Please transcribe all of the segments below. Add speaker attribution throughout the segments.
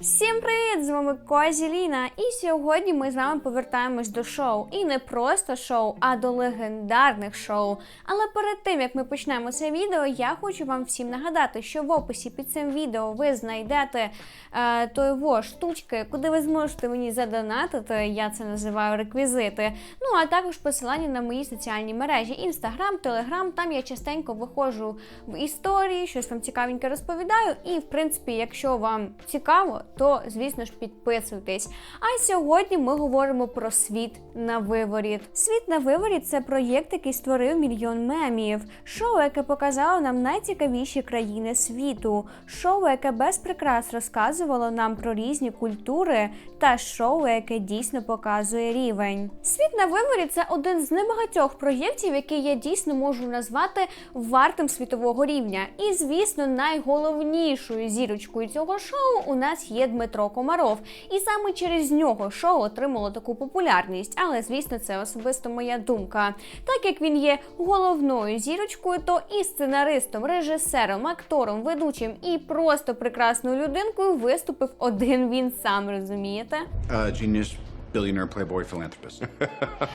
Speaker 1: Всім привіт! З вами Козі Ліна. І сьогодні ми з вами повертаємось до шоу. І не просто шоу, а до легендарних шоу. Але перед тим як ми почнемо це відео, я хочу вам всім нагадати, що в описі під цим відео ви знайдете е, той во штучки, куди ви зможете мені задонатити. Я це називаю реквізити. Ну а також посилання на мої соціальні мережі: Інстаграм, Телеграм. Там я частенько виходжу в історії, щось вам цікавеньке розповідаю. І в принципі, якщо вам цікаво, то звісно ж підписуйтесь. А сьогодні ми говоримо про світ на виворіт. Світ на виворіт це проєкт, який створив мільйон мемів. Шоу, яке показало нам найцікавіші країни світу. Шоу, яке без прикрас розказувало нам про різні культури, та шоу, яке дійсно показує рівень. Світ на виворіт це один з небагатьох проєктів, який я дійсно можу назвати вартим світового рівня. І звісно, найголовнішою зірочкою цього шоу у нас є Дмитро Комаров. І саме через нього шоу отримало таку популярність. Але звісно, це особисто моя думка. Так як він є головною зірочкою, то і сценаристом, режисером, актором, ведучим і просто прекрасною людинкою виступив один він сам, розумієте?
Speaker 2: Uh, billionaire, playboy, philanthropist.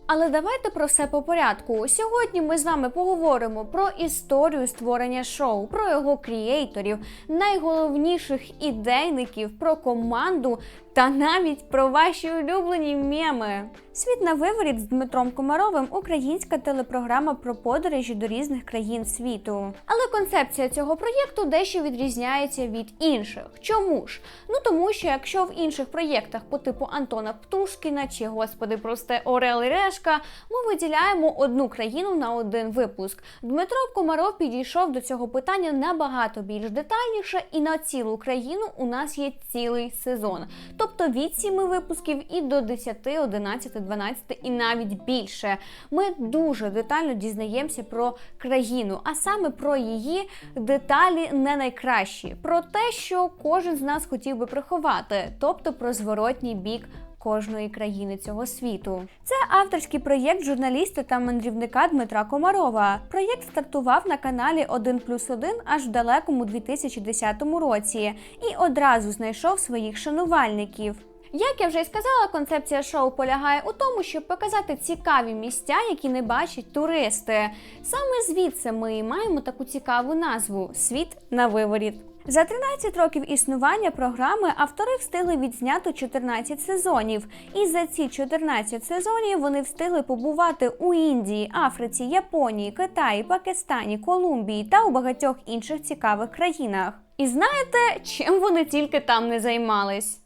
Speaker 1: Але давайте про все по порядку. Сьогодні ми з вами поговоримо про історію створення шоу, про його кріейторів, найголовніших ідейників, про команду та навіть про ваші улюблені меми. Світ на виворіт з Дмитром Комаровим українська телепрограма про подорожі до різних країн світу. Але концепція цього проєкту дещо відрізняється від інших. Чому ж? Ну тому що якщо в інших проєктах по типу Антона Птушкіна чи господи, просте Орел і Решка, ми виділяємо одну країну на один випуск. Дмитро Комаров підійшов до цього питання набагато більш детальніше, і на цілу країну у нас є цілий сезон. Тобто від 7 випусків і до 10, 11, 12 і навіть більше. Ми дуже детально дізнаємося про країну, а саме про її деталі не найкращі, про те, що кожен з нас хотів би приховати, тобто про зворотній бік. Кожної країни цього світу це авторський проєкт журналіста та мандрівника Дмитра Комарова. Проєкт стартував на каналі 1 плюс 1 аж в далекому 2010 році і одразу знайшов своїх шанувальників. Як я вже й сказала, концепція шоу полягає у тому, щоб показати цікаві місця, які не бачать туристи. Саме звідси ми і маємо таку цікаву назву Світ на виворіт. За 13 років існування програми автори встигли відзняти 14 сезонів, і за ці 14 сезонів вони встигли побувати у Індії, Африці, Японії, Китаї, Пакистані, Колумбії та у багатьох інших цікавих країнах. І знаєте, чим вони тільки там не займались?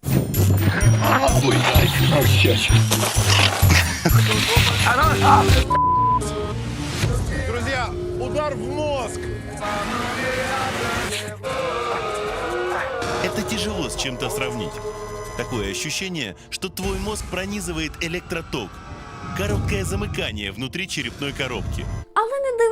Speaker 3: Друзья, удар в мозг!
Speaker 4: тяжело с чем-то сравнить. Такое ощущение, что твой мозг пронизывает электроток. Короткое замыкание внутри черепной коробки.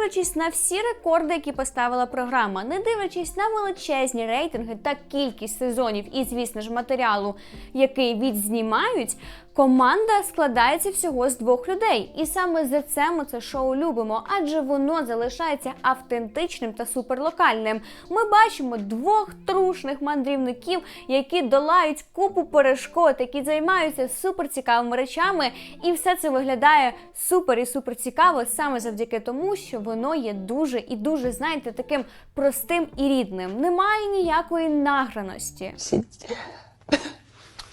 Speaker 1: Дивлячись на всі рекорди, які поставила програма, не дивлячись на величезні рейтинги та кількість сезонів і, звісно ж, матеріалу, який відзнімають, команда складається всього з двох людей. І саме за це ми це шоу любимо, адже воно залишається автентичним та суперлокальним. Ми бачимо двох трушних мандрівників, які долають купу перешкод, які займаються суперцікавими речами, і все це виглядає супер і супер цікаво саме завдяки тому, що воно є дуже і дуже, знаєте, таким простим і рідним. Немає ніякої награності.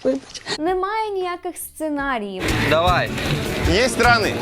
Speaker 5: Вибач.
Speaker 1: немає ніяких сценаріїв,
Speaker 6: Давай.
Speaker 3: Є страны?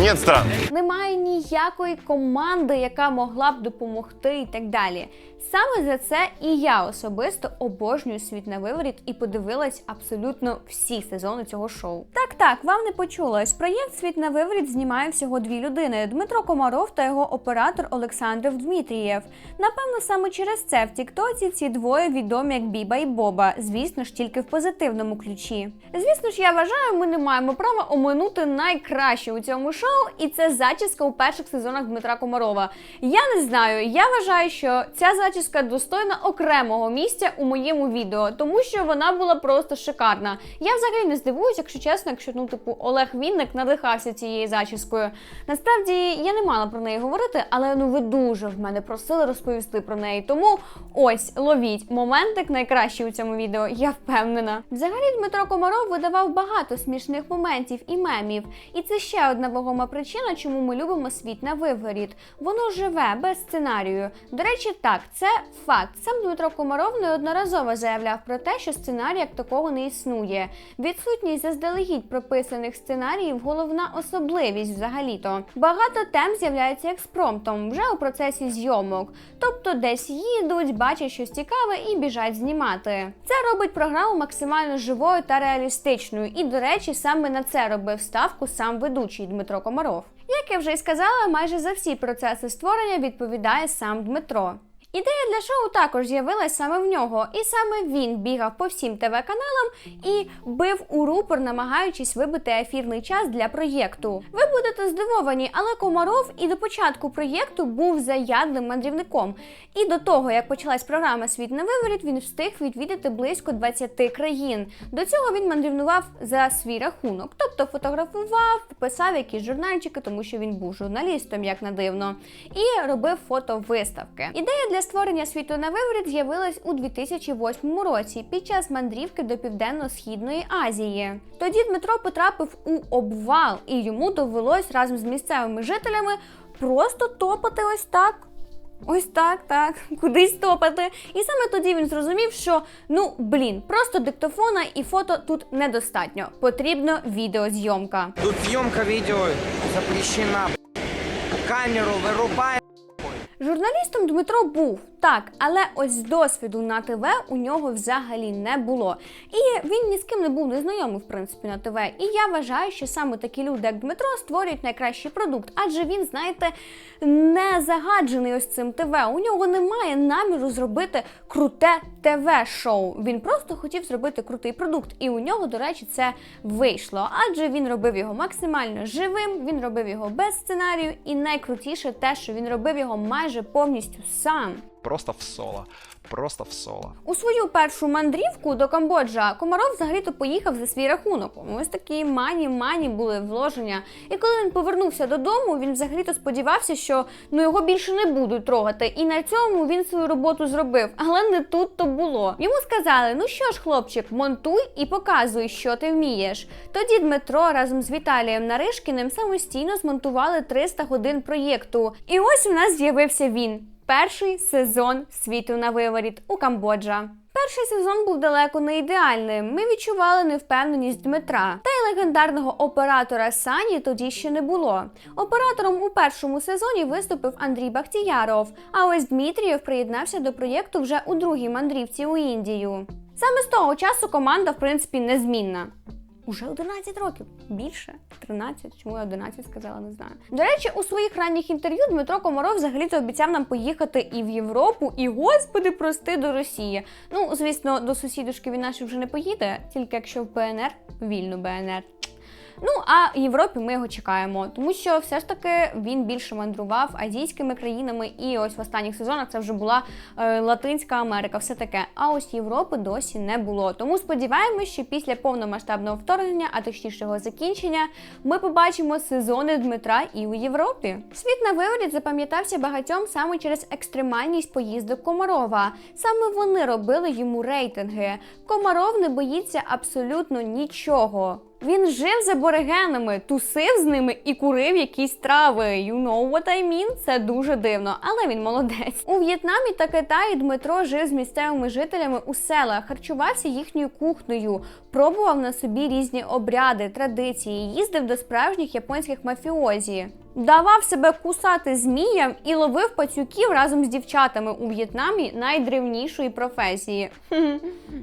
Speaker 3: Нет стран.
Speaker 1: немає ніякої команди, яка могла б допомогти і так далі. Саме за це і я особисто обожнюю світ на виворіт і подивилась абсолютно всі сезони цього шоу. Так, так, вам не почулось. Проєкт Світ на виворіт знімає всього дві людини: Дмитро Комаров та його оператор Олександр Дмитрієв. Напевно, саме через це в Тіктоці ці двоє відомі як Біба і Боба. Звісно ж, тільки в позитивному ключі. Звісно ж, я вважаю, ми не маємо права оминути найкраще у цьому шоу, шоу, і це зачіска у перших сезонах Дмитра Комарова. Я не знаю, я вважаю, що ця зачіска достойна окремого місця у моєму відео, тому що вона була просто шикарна. Я взагалі не здивуюсь, якщо чесно, якщо ну типу Олег Вінник надихався цією зачіскою. Насправді я не мала про неї говорити, але ну ви дуже в мене просили розповісти про неї. Тому ось ловіть моментик найкращий у цьому відео. Я впевнена. Взагалі Дмитро Комаров видавав багато смішних моментів і мемів. І це ще одна вагома причина, чому ми любимо світ на виворіт. Воно живе без сценарію. До речі, так, це факт. Сам Дмитро Комаров неодноразово заявляв про те, що сценарій як такого не існує. Відсутність заздалегідь прописаних сценаріїв головна особливість взагалі-то. Багато тем з'являються експромтом вже у процесі зйомок. Тобто десь їдуть, бачать щось цікаве і біжать знімати. Це робить програму максимально живою та реалістичною. І, до речі, саме на це робив ставку сам ведучий Дмитро Комаров. Як я вже й сказала, майже за всі процеси створення відповідає сам Дмитро. Ідея для шоу також з'явилась саме в нього, і саме він бігав по всім ТВ-каналам і бив у рупор, намагаючись вибити ефірний час для проєкту. Ви будете здивовані, але Комаров і до початку проєкту був заядлим мандрівником. І до того, як почалась програма Світ на виворіт, він встиг відвідати близько 20 країн. До цього він мандрівнував за свій рахунок, тобто фотографував, писав якісь журнальчики, тому що він був журналістом, як на дивно, і робив фотовиставки. Ідея для створення світу на виворіт з'явилась у 2008 році під час мандрівки до Південно-Східної Азії. Тоді Дмитро потрапив у обвал, і йому довелось разом з місцевими жителями просто топати ось так. Ось так, так, кудись топати. І саме тоді він зрозумів, що ну блін, просто диктофона і фото тут недостатньо. Потрібно відеозйомка.
Speaker 6: Тут съемка видео запрещена. Камеру вырубай.
Speaker 1: Журналістом Дмитро був так, але ось досвіду на ТВ у нього взагалі не було. І він ні з ким не був незнайомий, в принципі, на ТВ. І я вважаю, що саме такі люди, як Дмитро, створюють найкращий продукт, адже він, знаєте, не загаджений ось цим ТВ. У нього немає наміру зробити круте ТВ-шоу. Він просто хотів зробити крутий продукт, і у нього, до речі, це вийшло. Адже він робив його максимально живим, він робив його без сценарію, і найкрутіше те, що він робив його майже повністю сам.
Speaker 7: Просто в соло. Просто в соло.
Speaker 1: У свою першу мандрівку до Камбоджа Комаров взагалі-то поїхав за свій рахунок. Ось такі мані-мані були вложення. І коли він повернувся додому, він взагалі-то сподівався, що ну його більше не будуть трогати. І на цьому він свою роботу зробив. Але не тут то було. Йому сказали: ну що ж, хлопчик, монтуй і показуй, що ти вмієш. Тоді Дмитро разом з Віталієм Наришкіним самостійно змонтували 300 годин проєкту. І ось у нас з'явився він. Перший сезон світу на виворіт у Камбоджа. Перший сезон був далеко не ідеальним. Ми відчували невпевненість Дмитра. Та й легендарного оператора Сані тоді ще не було. Оператором у першому сезоні виступив Андрій Бахтіяров. А ось Дмитрієв приєднався до проєкту вже у другій мандрівці у Індію. Саме з того часу команда, в принципі, незмінна. Уже 11 років. Більше 13, чому я 11 сказала, не знаю. До речі, у своїх ранніх інтерв'ю Дмитро Комаров взагалі-то обіцяв нам поїхати і в Європу, і господи, прости до Росії. Ну, звісно, до сусідушки він наші вже не поїде, тільки якщо в ПНР, вільну БНР. Ну а в Європі ми його чекаємо, тому що все ж таки він більше мандрував азійськими країнами, і ось в останніх сезонах це вже була е, Латинська Америка, все таке. А ось Європи досі не було. Тому сподіваємось, що після повномасштабного вторгнення, а точніше його закінчення, ми побачимо сезони Дмитра і у Європі. Світ на виворіт запам'ятався багатьом саме через екстремальність поїздок Комарова. Саме вони робили йому рейтинги. Комаров не боїться абсолютно нічого. Він жив з аборигенами, тусив з ними і курив якісь трави. You know what I mean? Це дуже дивно, але він молодець. У В'єтнамі та Китаї Дмитро жив з місцевими жителями у селах, харчувався їхньою кухнею, пробував на собі різні обряди, традиції, їздив до справжніх японських мафіозі. Давав себе кусати зміям і ловив пацюків разом з дівчатами у В'єтнамі найдревнішої професії.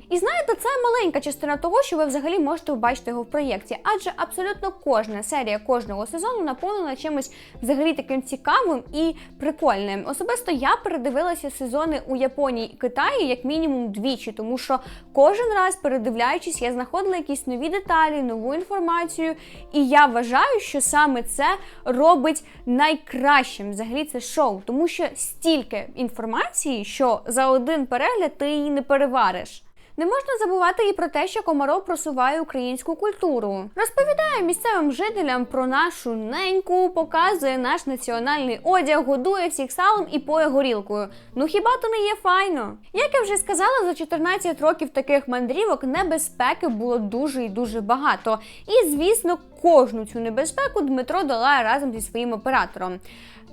Speaker 1: І знаєте, це маленька частина того, що ви взагалі можете побачити його в проєкті, адже абсолютно кожна серія кожного сезону наповнена чимось взагалі таким цікавим і прикольним. Особисто я передивилася сезони у Японії і Китаї як мінімум двічі, тому що кожен раз передивляючись, я знаходила якісь нові деталі, нову інформацію. І я вважаю, що саме це робить найкращим взагалі це шоу, тому що стільки інформації, що за один перегляд ти її не перевариш. Не можна забувати і про те, що Комаров просуває українську культуру. Розповідає місцевим жителям про нашу неньку, показує наш національний одяг, годує всіх салом і поє горілкою. Ну хіба то не є файно? Як я вже сказала, за 14 років таких мандрівок небезпеки було дуже і дуже багато. І звісно, кожну цю небезпеку Дмитро долає разом зі своїм оператором.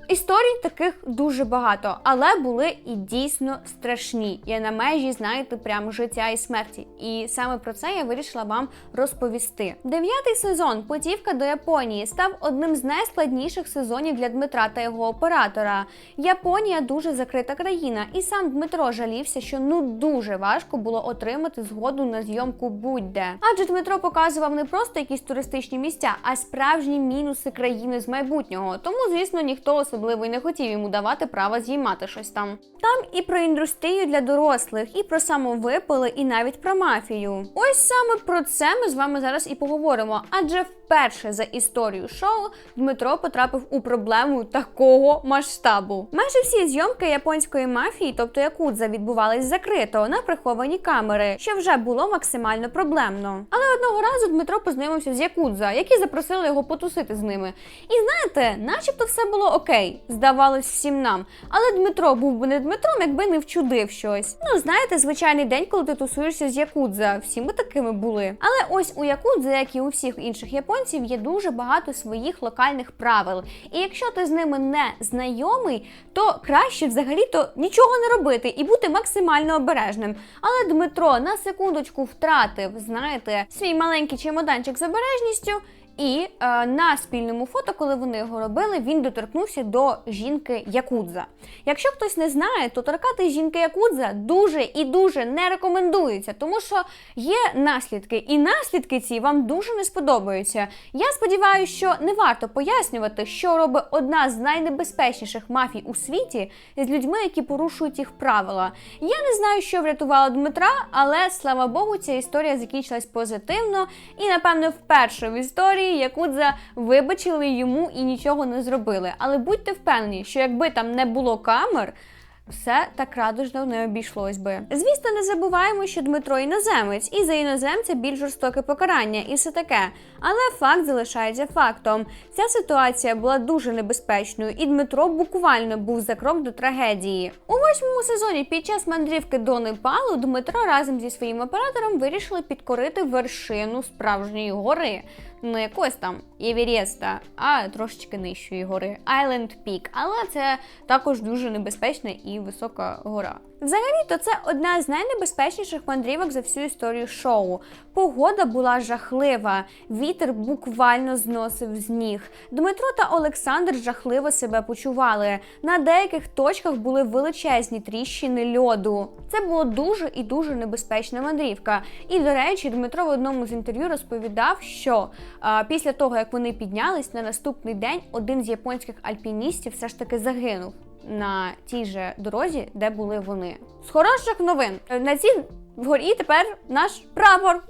Speaker 1: Історій таких дуже багато, але були і дійсно страшні. Я на межі, знаєте, прям життя і смерті. І саме про це я вирішила вам розповісти. Дев'ятий сезон Путівка до Японії став одним з найскладніших сезонів для Дмитра та його оператора. Японія дуже закрита країна, і сам Дмитро жалівся, що ну дуже важко було отримати згоду на зйомку будь-де. Адже Дмитро показував не просто якісь туристичні місця, а справжні мінуси країни з майбутнього. Тому, звісно, ніхто особливо й не хотів йому давати права знімати щось там. Там і про індустрію для дорослих, і про самовипили, і навіть про мафію. Ось саме про це ми з вами зараз і поговоримо. Адже вперше за історію шоу Дмитро потрапив у проблему такого масштабу. Майже всі зйомки японської мафії, тобто якудза, відбувались закрито на приховані камери, що вже було максимально проблемно. Але одного разу Дмитро познайомився з якудза, які запросили його потусити з ними. І знаєте, начебто все було окей, здавалось всім нам. Але Дмитро був би не Дмитром, якби не вчудив щось. Ну, знаєте, звичайний день, коли ти тусуєшся з якудза. Всі ми такими були. Але ось у якудза, як і у всіх інших японців, є дуже багато своїх локальних правил. І якщо ти з ними не знайомий, то краще взагалі-то нічого не робити і бути максимально обережним. Але Дмитро на секундочку втратив, знаєте, свій маленький чемоданчик з обережністю. І е, на спільному фото, коли вони його робили, він доторкнувся до жінки Якудза. Якщо хтось не знає, то торкати жінки Якудза дуже і дуже не рекомендується, тому що є наслідки, і наслідки ці вам дуже не сподобаються. Я сподіваюся, що не варто пояснювати, що робить одна з найнебезпечніших мафій у світі з людьми, які порушують їх правила. Я не знаю, що врятувало Дмитра, але слава Богу, ця історія закінчилась позитивно, і напевно вперше в історії Якудза вибачили йому і нічого не зробили. Але будьте впевнені, що якби там не було камер. Все так радужно не обійшлось би. Звісно, не забуваємо, що Дмитро іноземець, і за іноземця більш жорстоке покарання, і все таке. Але факт залишається фактом. Ця ситуація була дуже небезпечною, і Дмитро буквально був за крок до трагедії. У восьмому сезоні під час мандрівки до Непалу Дмитро разом зі своїм оператором вирішили підкорити вершину справжньої гори. Не якось там Євіреста, а трошечки нижчої гори Island Peak. Але це також дуже небезпечна і висока гора. Взагалі-то це одна з найнебезпечніших мандрівок за всю історію шоу. Погода була жахлива, вітер буквально зносив з ніг. Дмитро та Олександр жахливо себе почували. На деяких точках були величезні тріщини льоду. Це було дуже і дуже небезпечна мандрівка. І до речі, Дмитро в одному з інтерв'ю розповідав, що а, після того як вони піднялись на наступний день, один з японських альпіністів все ж таки загинув на тій же дорозі, де були вони. З хороших новин на цій горі тепер наш прапор.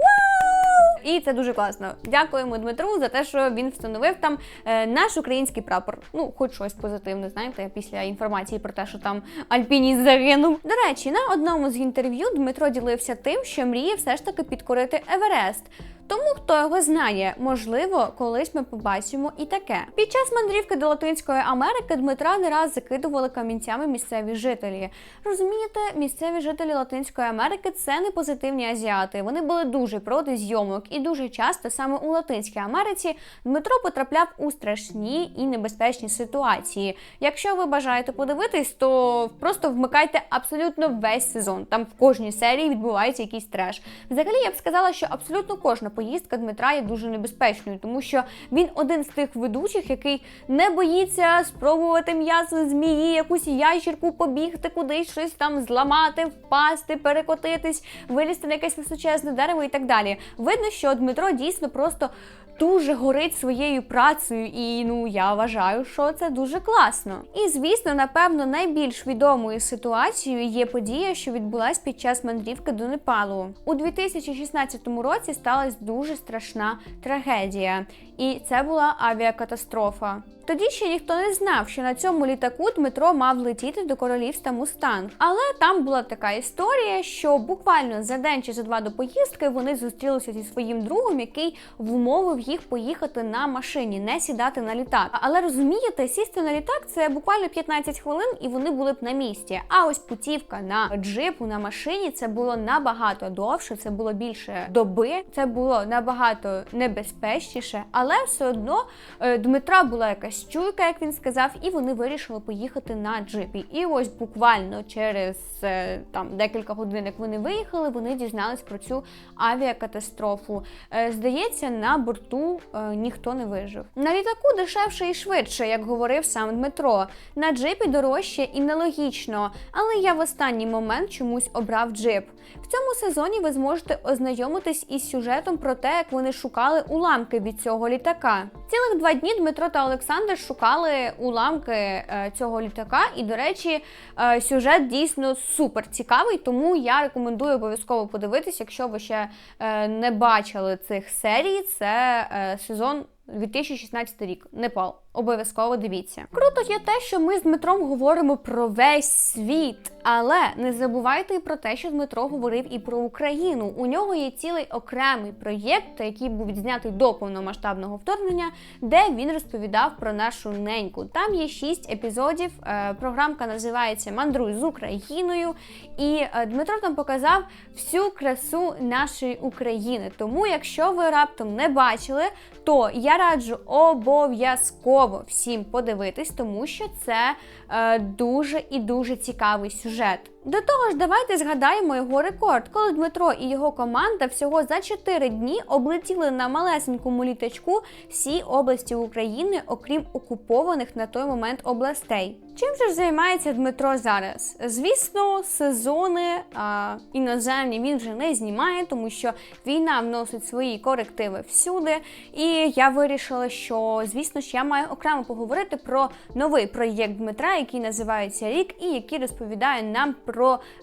Speaker 1: І це дуже класно. Дякуємо Дмитру за те, що він встановив там е, наш український прапор. Ну, хоч щось позитивне, знаєте, після інформації про те, що там альпініст загинув. До речі, на одному з інтерв'ю Дмитро ділився тим, що мріє все ж таки підкорити Еверест. Тому хто його знає, можливо, колись ми побачимо і таке. Під час мандрівки до Латинської Америки Дмитра не раз закидували камінцями місцеві жителі. Розумієте, місцеві жителі Латинської Америки це не позитивні азіати. Вони були дуже проти зйомок, і дуже часто саме у Латинській Америці Дмитро потрапляв у страшні і небезпечні ситуації. Якщо ви бажаєте подивитись, то просто вмикайте абсолютно весь сезон. Там в кожній серії відбувається якийсь треш. Взагалі, я б сказала, що абсолютно кожна поїздка Дмитра є дуже небезпечною, тому що він один з тих ведучих, який не боїться спробувати м'ясо змії, якусь ящірку, побігти кудись, щось там зламати, впасти, перекотитись, вилізти на якесь височезне дерево і так далі. Видно, що Дмитро дійсно просто дуже горить своєю працею, і ну я вважаю, що це дуже класно. І звісно, напевно, найбільш відомою ситуацією є подія, що відбулась під час мандрівки до Непалу. У 2016 році сталася дуже страшна трагедія, і це була авіакатастрофа. Тоді ще ніхто не знав, що на цьому літаку Дмитро мав летіти до королівства Мустанг. Але там була така історія, що буквально за день чи за два до поїздки вони зустрілися зі своїм другом, який вмовив їх поїхати на машині, не сідати на літак. Але розумієте, сісти на літак це буквально 15 хвилин, і вони були б на місці. А ось путівка на джипу на машині це було набагато довше, це було більше доби, це було набагато небезпечніше, але все одно е, Дмитра була якась чуйка, як він сказав, і вони вирішили поїхати на джипі. І ось буквально через е, там декілька годин, як вони виїхали, вони дізнались про цю авіакатастрофу. Е, здається, на борту е, ніхто не вижив. На літаку дешевше і швидше, як говорив сам Дмитро. На джипі дорожче і нелогічно. Але я в останній момент чомусь обрав джип. В цьому сезоні ви зможете ознайомитись із сюжетом про те, як вони шукали уламки від цього літака. Цілих два дні Дмитро та Олександр шукали уламки е, цього літака. І, до речі, е, сюжет дійсно супер цікавий, тому я рекомендую обов'язково подивитись, якщо ви ще е, не бачили цих серій. Це сезон 2016 рік. Непал. Обов'язково дивіться. Круто є те, що ми з Дмитром говоримо про весь світ, але не забувайте і про те, що Дмитро говорив і про Україну. У нього є цілий окремий проєкт, який був відзнятий до повномасштабного вторгнення, де він розповідав про нашу неньку. Там є шість епізодів. е, Програмка називається Мандруй з Україною. І е, Дмитро там показав всю красу нашої України. Тому, якщо ви раптом не бачили, то я раджу обов'язково всім подивитись, тому що це е, дуже і дуже цікавий сюжет. До того ж, давайте згадаємо його рекорд, коли Дмитро і його команда всього за 4 дні облетіли на малесенькому літачку всі області України, окрім окупованих на той момент областей. Чим же ж займається Дмитро зараз? Звісно, сезони а, іноземні він вже не знімає, тому що війна вносить свої корективи всюди. І я вирішила, що звісно ж я маю окремо поговорити про новий проєкт Дмитра, який називається Рік, і який розповідає нам про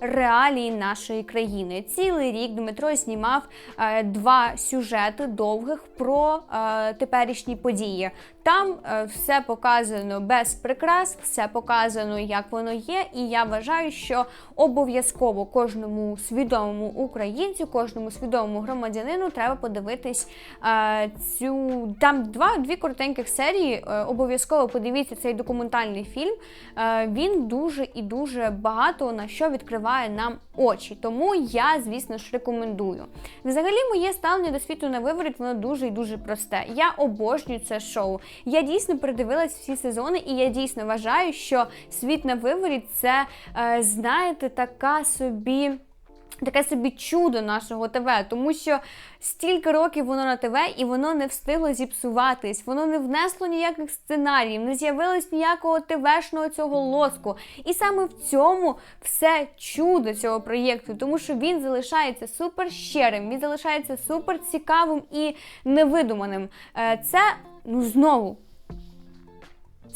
Speaker 1: реалії нашої країни. Цілий рік Дмитро знімав е, два сюжети довгих про е, теперішні події. Там е, все показано без прикрас, все показано, як воно є. І я вважаю, що обов'язково кожному свідомому українцю, кожному свідомому громадянину треба подивитись цю там два дві коротеньких серії. Обов'язково подивіться цей документальний фільм. Він дуже і дуже багато на що відкриває нам очі. Тому я, звісно ж, рекомендую. Взагалі, моє ставлення до світу на виворіт, воно дуже і дуже просте. Я обожнюю це шоу. Я дійсно передивилась всі сезони, і я дійсно вважаю, що світ на виворіт це, е, знаєте, така собі. Таке собі чудо нашого ТВ, тому що стільки років воно на ТВ і воно не встигло зіпсуватись, воно не внесло ніяких сценаріїв, не з'явилось ніякого ТВшного цього лоску. І саме в цьому все чудо цього проєкту, тому що він залишається супер щирим, він залишається супер цікавим і невидуманим. Е, Це ну знову.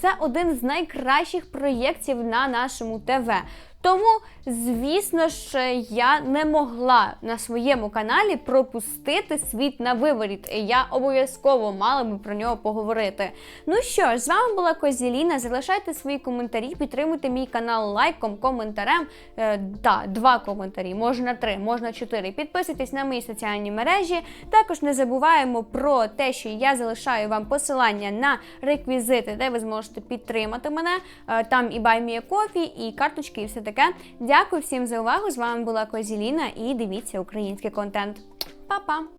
Speaker 1: Це один з найкращих проєктів на нашому ТВ. Тому, звісно ж, я не могла на своєму каналі пропустити світ на виворіт. І Я обов'язково мала би про нього поговорити. Ну що ж, з вами була Козіліна. Залишайте свої коментарі, підтримуйте мій канал лайком, коментарем. Е, да, два коментарі, можна три, можна чотири. Підписуйтесь на мої соціальні мережі. Також не забуваємо про те, що я залишаю вам посилання на реквізити, де ви зможете підтримати мене. Е, Там і BuyMeACoffee, і карточки, і все таке. Дякую всім за увагу. З вами була Козіліна і дивіться український контент. Па-па!